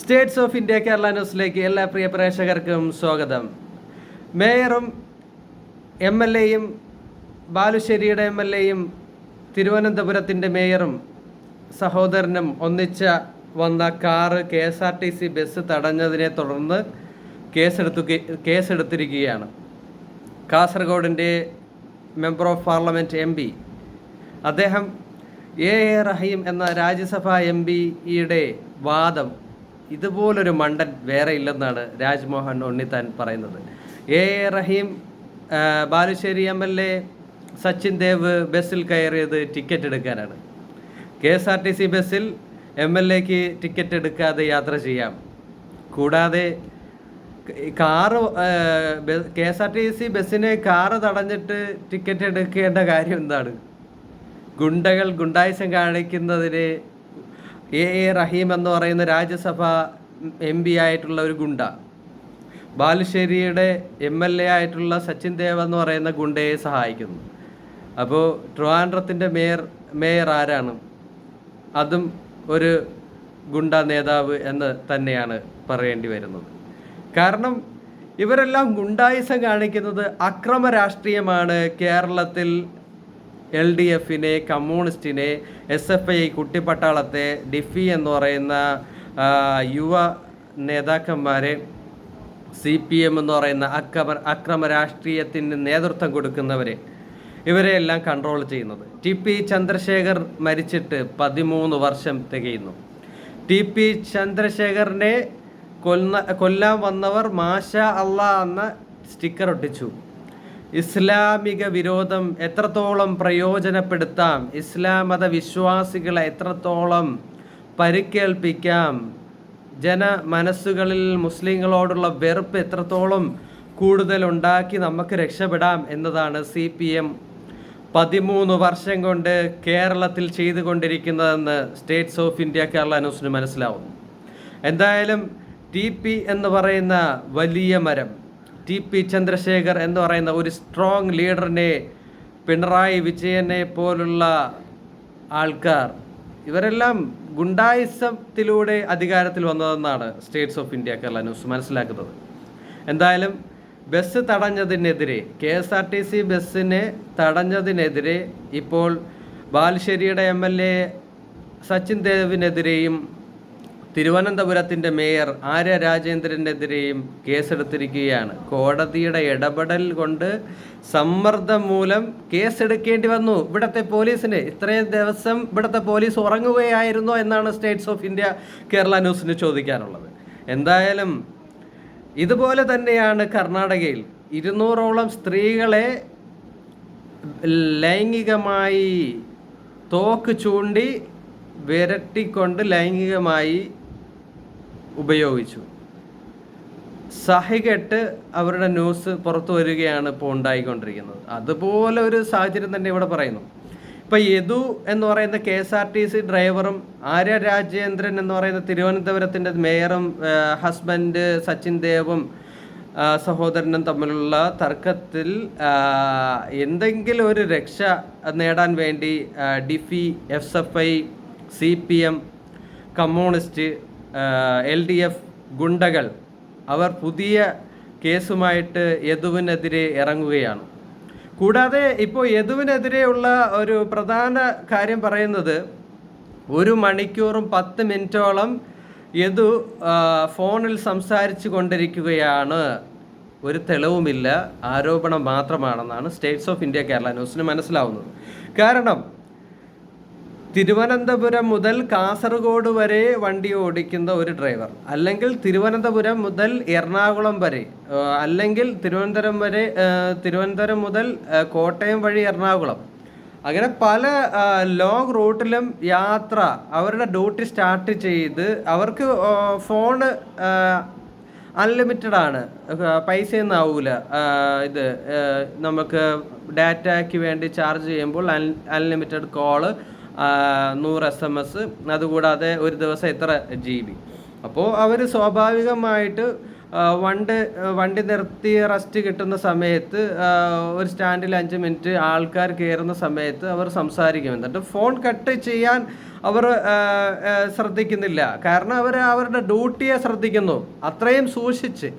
States of India Kerala ന്യൂസിലേക്ക് എല്ലാ പ്രിയ പ്രേക്ഷകർക്കും സ്വാഗതം. മേയറും എം എൽ എയും ബാലുശ്ശേരിയുടെ എം എൽ എയും തിരുവനന്തപുരത്തിന്റെ മേയറും സഹോദരനും ഒന്നിച്ച വന്ന car K S R T C bus തടഞ്ഞതിനെ തുടർന്ന് കേസെടുത്തു കേസെടുത്തിരിക്കുകയാണ്. കാസർഗോഡിന്റെ member of parliament M P. അദ്ദേഹം എ എ റഹീം എന്ന രാജ്യസഭാ എം പിയുടെ വാദം ഇതുപോലൊരു മണ്ടൻ വേറെ ഇല്ലെന്നാണ് രാജ്മോഹൻ ഉണ്ണിത്താൻ പറയുന്നത്. A A Rahim Balussery M L A Sachin Dev ബസ്സിൽ കയറിയത് ടിക്കറ്റ് എടുക്കാനാണ്. K S R T C ബസ്സിൽ എം എൽ എക്ക് ടിക്കറ്റ് എടുക്കാതെ യാത്ര ചെയ്യാം. കൂടാതെ car K S R T C ബസ്സിന് കാറ് തടഞ്ഞിട്ട് ടിക്കറ്റ് എടുക്കേണ്ട കാര്യം എന്താണ്? ഗുണ്ടകൾ ഗുണ്ടായുസം കാണിക്കുന്നതിന് എ. എ. റഹീം എന്ന് പറയുന്ന രാജ്യസഭ എം. പി. ആയിട്ടുള്ള ഒരു ഗുണ്ട. ബാലുശ്ശേരിയുടെ എം. എൽ. എ. ആയിട്ടുള്ള സച്ചിൻ ദേവ് എന്ന് പറയുന്ന ഗുണ്ടയെ സഹായിക്കുന്നു. അപ്പോൾ ട്രിവാൻഡ്രത്തിന്റെ മേയർ മേയർ ആരാണ്? അതും ഒരു ഗുണ്ട നേതാവ് എന്ന് തന്നെയാണ് പറയേണ്ടി വരുന്നത്. കാരണം ഇവരെല്ലാം ഗുണ്ടായുസം കാണിക്കുന്നത് അക്രമ രാഷ്ട്രീയമാണ് കേരളത്തിൽ എൽ ഡി എഫിനെ കമ്മ്യൂണിസ്റ്റിനെ എസ് എഫ് ഐ കുട്ടിപ്പട്ടാളത്തെ ഡിഫി എന്ന് പറയുന്ന യുവ നേതാക്കന്മാരെ സി പി എം എന്ന് പറയുന്ന അക്രമ അക്രമ രാഷ്ട്രീയത്തിന് നേതൃത്വം കൊടുക്കുന്നവരെ. ഇവരെയെല്ലാം കൺട്രോൾ ചെയ്യുന്നത്. ടി പി ചന്ദ്രശേഖർ മരിച്ചിട്ട് പതിമൂന്ന് വർഷം തികയുന്നു. ടി പി ചന്ദ്രശേഖറിനെ കൊല്ല കൊല്ലാൻ വന്നവർ മാഷ അള്ള എന്ന സ്റ്റിക്കർ ഒട്ടിച്ചു. ഇസ്ലാമിക വിരോധം എത്രത്തോളം പ്രയോജനപ്പെടുത്താം? ഇസ്ലാം മത വിശ്വാസികളെ എത്രത്തോളം പരിക്കേൽപ്പിക്കാം? ജന മനസ്സുകളിൽ മുസ്ലിങ്ങളോടുള്ള വെറുപ്പ് എത്രത്തോളം കൂടുതൽ ഉണ്ടാക്കി നമുക്ക് രക്ഷപ്പെടാം എന്നതാണ് സി പി എം പതിമൂന്ന് വർഷം കൊണ്ട് കേരളത്തിൽ ചെയ്തുകൊണ്ടിരിക്കുന്നതെന്ന് സ്റ്റേറ്റ്സ് ഓഫ് ഇന്ത്യ കേരള ന്യൂസിന് മനസ്സിലാവുന്നു. എന്തായാലും ടി പി എന്ന് പറയുന്ന വലിയ മരം ടി പി ചന്ദ്രശേഖർ എന്ന് പറയുന്ന ഒരു സ്ട്രോങ് ലീഡറിനെ പിണറായി വിജയനെ പോലുള്ള ആൾക്കാർ. ഇവരെല്ലാം ഗുണ്ടായിസത്തിലൂടെ അധികാരത്തിൽ വന്നതെന്നാണ് states of India Kerala news മനസ്സിലാക്കുന്നത്. എന്തായാലും bus തടഞ്ഞതിനെതിരെ K S R T C ബസ്സിനെ തടഞ്ഞതിനെതിരെ ഇപ്പോൾ ബാലുശ്ശേരിയുടെ എം എൽ എ സച്ചിൻ ദേവിനെതിരെയും തിരുവനന്തപുരത്തിന്റെ മേയർ ആര്യ രാജേന്ദ്രനെതിരെയും കേസെടുത്തിരിക്കുകയാണ്. കോടതിയുടെ ഇടപെടൽ കൊണ്ട് സമ്മർദ്ദം മൂലം കേസെടുക്കേണ്ടി വന്നു. ഇവിടുത്തെ പോലീസിന് ഇത്രയും ദിവസം ഇവിടുത്തെ പോലീസ് ഉറങ്ങുകയായിരുന്നോ എന്നാണ് സ്റ്റേറ്റ്സ് ഓഫ് ഇന്ത്യ കേരള ന്യൂസിന് ചോദിക്കാനുള്ളത്. എന്തായാലും ഇതുപോലെ തന്നെയാണ് കർണാടകയിൽ. ഇരുന്നൂറോളം സ്ത്രീകളെ ലൈംഗികമായി തോക്ക് ചൂണ്ടി വിരട്ടിക്കൊണ്ട് ലൈംഗികമായി ഉപയോഗിച്ചു. സഹികെട്ട് അവരുടെ ന്യൂസ് പുറത്തു വരികയാണ് ഇപ്പോൾ ഉണ്ടായിക്കൊണ്ടിരിക്കുന്നത്. അതുപോലെ ഒരു സാഹചര്യം തന്നെ ഇവിടെ പറയുന്നു. ഇപ്പം യദു എന്ന് പറയുന്ന K S R T C ഡ്രൈവറും ആര്യ രാജേന്ദ്രൻ എന്ന് പറയുന്ന തിരുവനന്തപുരത്തിന്റെ മേയറും ഹസ്ബൻഡ് സച്ചിൻ ദേവും സഹോദരനും തമ്മിലുള്ള തർക്കത്തിൽ എന്തെങ്കിലും ഒരു രക്ഷ നേടാൻ വേണ്ടി DYFI S F I C P M communist L D F ഗുണ്ടകൾ അവർ പുതിയ കേസുമായിട്ട് യദുവിനെതിരെ ഇറങ്ങുകയാണ്. കൂടാതെ ഇപ്പോൾ യദുവിനെതിരെയുള്ള ഒരു പ്രധാന കാര്യം പറയുന്നത് ഒരു മണിക്കൂറും പത്ത് മിനിറ്റോളം യദു ഫോണിൽ സംസാരിച്ചു കൊണ്ടിരിക്കുകയാണ്. ഒരു തെളിവുമില്ല. ആരോപണം മാത്രമാണെന്നാണ് സ്റ്റേറ്റ്സ് ഓഫ് ഇന്ത്യ കേരള ന്യൂസിന് മനസ്സിലാവുന്നത്. കാരണം തിരുവനന്തപുരം മുതൽ കാസർഗോഡ് വരെ വണ്ടി ഓടിക്കുന്ന ഒരു ഡ്രൈവർ. അല്ലെങ്കിൽ തിരുവനന്തപുരം മുതൽ എറണാകുളം വരെ അല്ലെങ്കിൽ തിരുവനന്തപുരം വരെ തിരുവനന്തപുരം മുതൽ കോട്ടയം വഴി എറണാകുളം. അങ്ങനെ പല ലോങ് റൂട്ടിലും യാത്ര അവരുടെ ഡ്യൂട്ടി സ്റ്റാർട്ട് ചെയ്ത് അവർക്ക് ഫോണ് അൺലിമിറ്റഡ് ആണ് പൈസയൊന്നും ആവൂല. ഇത് നമുക്ക് ഡാറ്റയ്ക്ക് വേണ്ടി ചാർജ് ചെയ്യുമ്പോൾ അൺ അൺലിമിറ്റഡ് കോൾ നൂറ് എസ് എം എസ് അതുകൂടാതെ ഒരു ദിവസം എത്ര ജി ബി അപ്പോൾ അവർ സ്വാഭാവികമായിട്ട് വണ്ടി വണ്ടി നിർത്തി റെസ്റ്റ് കിട്ടുന്ന സമയത്ത് ഒരു സ്റ്റാൻഡിൽ അഞ്ച് മിനിറ്റ് ആൾക്കാർ കയറുന്ന സമയത്ത് അവർ സംസാരിക്കും. എന്നിട്ട് ഫോൺ കട്ട് ചെയ്യാൻ അവർ ശ്രദ്ധിക്കുന്നില്ല. കാരണം അവർ അവരുടെ ഡ്യൂട്ടിയെ ശ്രദ്ധിക്കുന്നു. അത്രയും സൂക്ഷിച്ച്.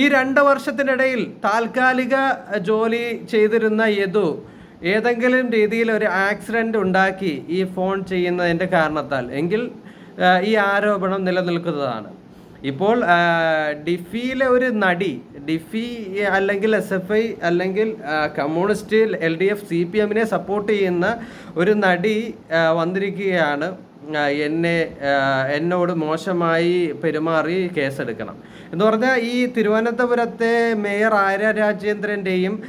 ഈ രണ്ട് വർഷത്തിനിടയിൽ താൽക്കാലിക ജോലി ചെയ്തിരുന്ന യദു ഏതെങ്കിലും രീതിയിൽ ഒരു ആക്സിഡന്റ് ഉണ്ടാക്കി ഈ ഫോൺ ചെയ്യുന്നതിന്റെ കാരണത്താൽ. എങ്കിൽ ഈ ആരോപണം നിലനിൽക്കുന്നതാണ്. ഇപ്പോൾ ഡിഫിയിലെ ഒരു നടി ഡിഫി അല്ലെങ്കിൽ എസ് എഫ് ഐ അല്ലെങ്കിൽ communist L D F C P എമ്മിനെ സപ്പോർട്ട് ചെയ്യുന്ന ഒരു നടി വന്നിരിക്കുകയാണ്. എന്നെ എന്നോട് മോശമായി പെരുമാറി കേസെടുക്കണം. എന്ന് പറഞ്ഞാൽ ഈ തിരുവനന്തപുരത്തെ മേയർ ആര്യ രാജേന്ദ്രന്റെയും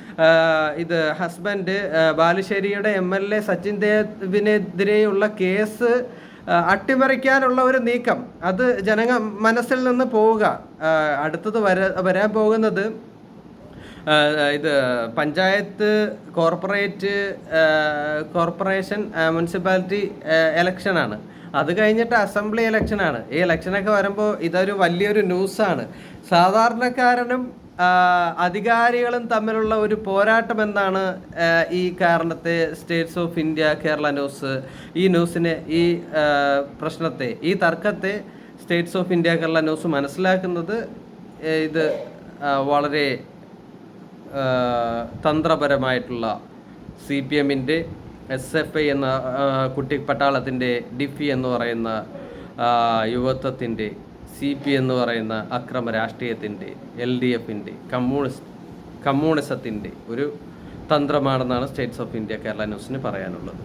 ഇത് ഹസ്ബൻഡ് ബാലുശ്ശേരിയുടെ എം എൽ എ സച്ചിൻ ദേവിനെതിരെയുള്ള കേസ് അട്ടിമറിക്കാനുള്ള ഒരു നീക്കം. അത് ജനങ്ങൾ മനസ്സിൽ നിന്ന് പോവുക. അടുത്തത് വര വരാൻ പോകുന്നത് ഇത് പഞ്ചായത്ത് കോർപ്പറേറ്റ് കോർപ്പറേഷൻ മുനിസിപ്പാലിറ്റി ഇലക്ഷനാണ്. അത് കഴിഞ്ഞിട്ട് അസംബ്ലി ഇലക്ഷനാണ്. ഈ ഇലക്ഷനൊക്കെ വരുമ്പോൾ ഇതൊരു വലിയൊരു ന്യൂസാണ്. സാധാരണക്കാരനും അധികാരികളും തമ്മിലുള്ള ഒരു പോരാട്ടം എന്നാണ് ഈ കാരണത്തെ states of India Kerala news ഈ ന്യൂസിനെ ഈ പ്രശ്നത്തെ ഈ തർക്കത്തെ states of India Kerala news മനസ്സിലാക്കുന്നത് ഇത് വളരെ തന്ത്രപരമായിട്ടുള്ള സി പി എമ്മിന്റെ എസ് എഫ് ഐ എന്ന കുട്ടി കുട്ടിപ്പട്ടാളത്തിന്റെ ഡിഫി എന്ന് പറയുന്ന യുവത്വത്തിന്റെ സി പി എന്ന് പറയുന്ന അക്രമ രാഷ്ട്രീയത്തിന്റെ എൽ ഡി എഫിന്റെ കമ്മ്യൂണിസ്റ്റ് കമ്മ്യൂണിസത്തിന്റെ ഒരു തന്ത്രമാണെന്നാണ് സ്റ്റേറ്റ്സ് ഓഫ് ഇന്ത്യ കേരള ന്യൂസിന് പറയാനുള്ളത്.